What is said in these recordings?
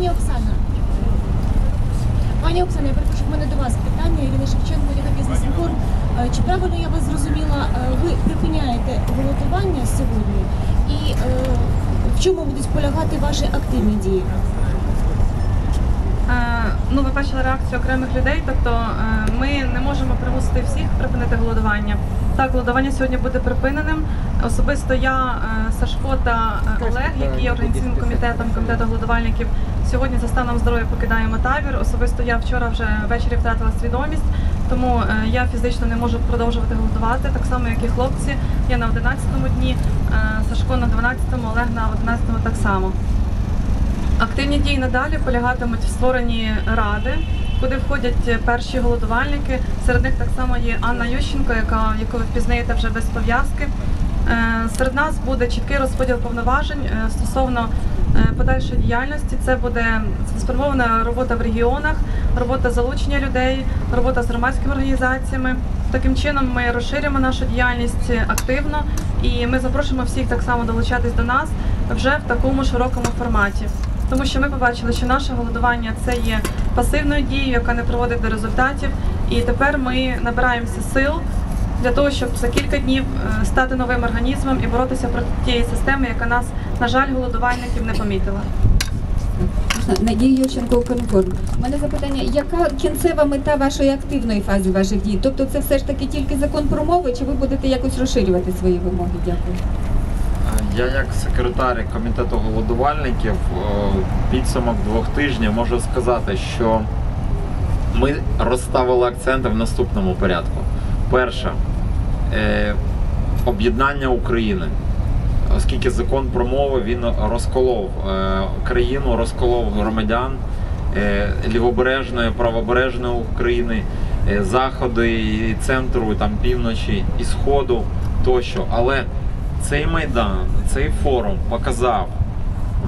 Пані Оксана. Пані Оксана, я перепрошую, в мене до вас питання. Ірина Шевченко, Ліга Бізнес Інформ. Е, Чи правильно я вас зрозуміла, е, ви припиняєте голодування сьогодні? І е, в чому будуть полягати ваші активні дії? Ну, ви бачили реакцію окремих людей, тобто е, ми не можемо примусити всіх припинити голодування. Так, голодування сьогодні буде припиненим. Особисто я, е, Сашко та е, Олег, які є організаційним комітетом комітету голодувальників, сьогодні за станом здоров'я покидаємо табір. Особисто я вчора вже ввечері втратила свідомість, тому я фізично не можу продовжувати голодувати, так само як і хлопці. Я на 11-му дні, Сашко на 12-му, Олег на 11-му так само. Активні дії надалі полягатимуть в створенні ради, куди входять перші голодувальники. Серед них так само є Анна Ющенко, яка яку ви впізнаєте вже без пов'язки. Е, Серед нас буде чіткий розподіл повноважень е, стосовно е, подальшої діяльності. Це буде сформована робота в регіонах, робота залучення людей, робота з громадськими організаціями. Таким чином ми розширюємо нашу діяльність активно і ми запрошуємо всіх так само долучатись до нас вже в такому широкому форматі. Тому що ми побачили, що наше голодування це є пасивною дією, яка не приводить до результатів. І тепер ми набираємося сил для того, щоб за кілька днів е, стати новим організмом і боротися проти тієї системи, яка нас, на жаль, голодувальників не помітила. Надія Юрченко Укрінформ. У мене запитання, яка кінцева мета вашої активної фази ваших дій? Тобто це все ж таки тільки закон про мови, чи ви будете якось розширювати свої вимоги? Дякую. Я як секретар комітету голодувальників е, підсумок двох тижнів можу сказати, що ми розставили акценти в наступному порядку. Перше е, об'єднання України. Оскільки закон про мови він розколов е, країну, розколов громадян лівобережної, правобережної України, заходу і центру, там півночі і сходу тощо. Але цей майдан, цей форум показав.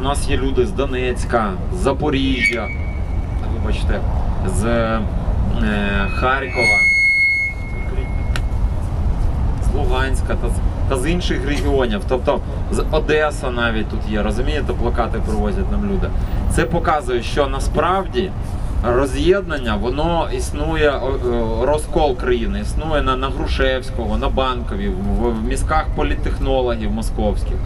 У нас є люди з Донецька, з Запоріжжя, вибачте, з е, Харкова, з Луганська та, та з інших регіонів. Тобто з Одеса навіть тут є, розумієте, плакати привозять нам люди. Це показує, що насправді роз'єднання, воно існує, розкол країни, існує на, на Грушевського, на Банкові, в, в мізках політтехнологів московських.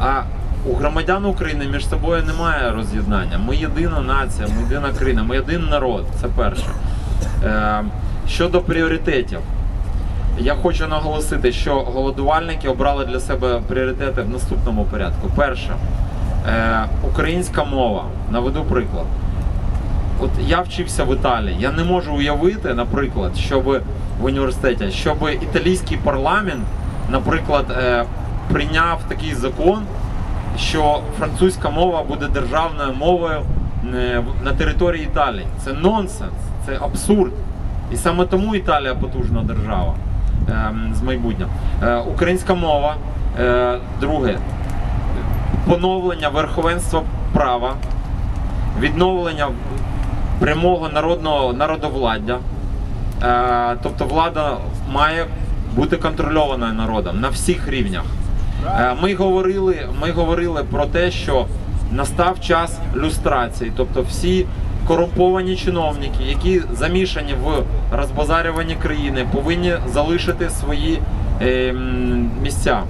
А у громадян України між собою немає роз'єднання. Ми єдина нація, ми єдина країна, ми єдин народ. Це перше. Е, щодо пріоритетів. Я хочу наголосити, що голодувальники обрали для себе пріоритети в наступному порядку. Перше, е, українська мова. Наведу приклад. От я вчився в Італії. Я не можу уявити, наприклад, щоб в університеті, щоб італійський парламент, наприклад, е, прийняв такий закон, що французька мова буде державною мовою е, на території Італії. Це нонсенс, це абсурд. І саме тому Італія потужна держава ем, з майбутнього. Е, Українська мова, друге, поновлення верховенства права, відновлення прямого народного народовладдя. Е, тобто влада має бути контрольованою народом на всіх рівнях. Е, Ми говорили, ми говорили про те, що настав час люстрації, тобто всі корумповані чиновники, які замішані в розбазарюванні країни, повинні залишити свої е, місця.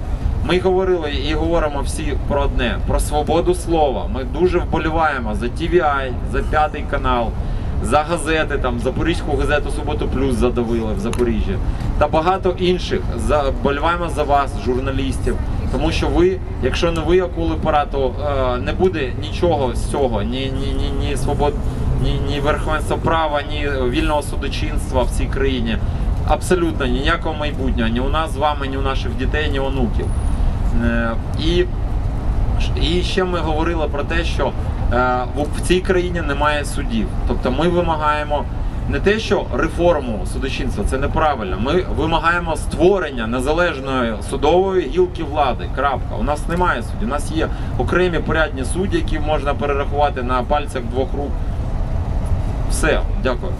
Ми говорили і говоримо всі про одне: про свободу слова. Ми дуже вболіваємо за TVI, за п'ятий канал, за газети, там Запорізьку газету Суботу Плюс задавили в Запоріжжі та багато інших. Вболіваємо за вас, журналістів. Тому що ви, якщо не ви акули пора, то е, не буде нічого з цього, ні, ні, ні, ні свобод, ні, ні верховенства права, ні вільного судочинства в цій країні. Абсолютно ніякого майбутнього ні у нас з вами, ні у наших дітей, ні онуків. Е, І, і ще ми говорили про те, що е, в- цій країні немає судів. Тобто ми вимагаємо не те, що реформу судочинства, це неправильно. Ми вимагаємо створення незалежної судової гілки влади. Крапка. У нас немає суддів. У нас є окремі порядні судді, які можна перерахувати на пальцях двох рук. Все, дякую.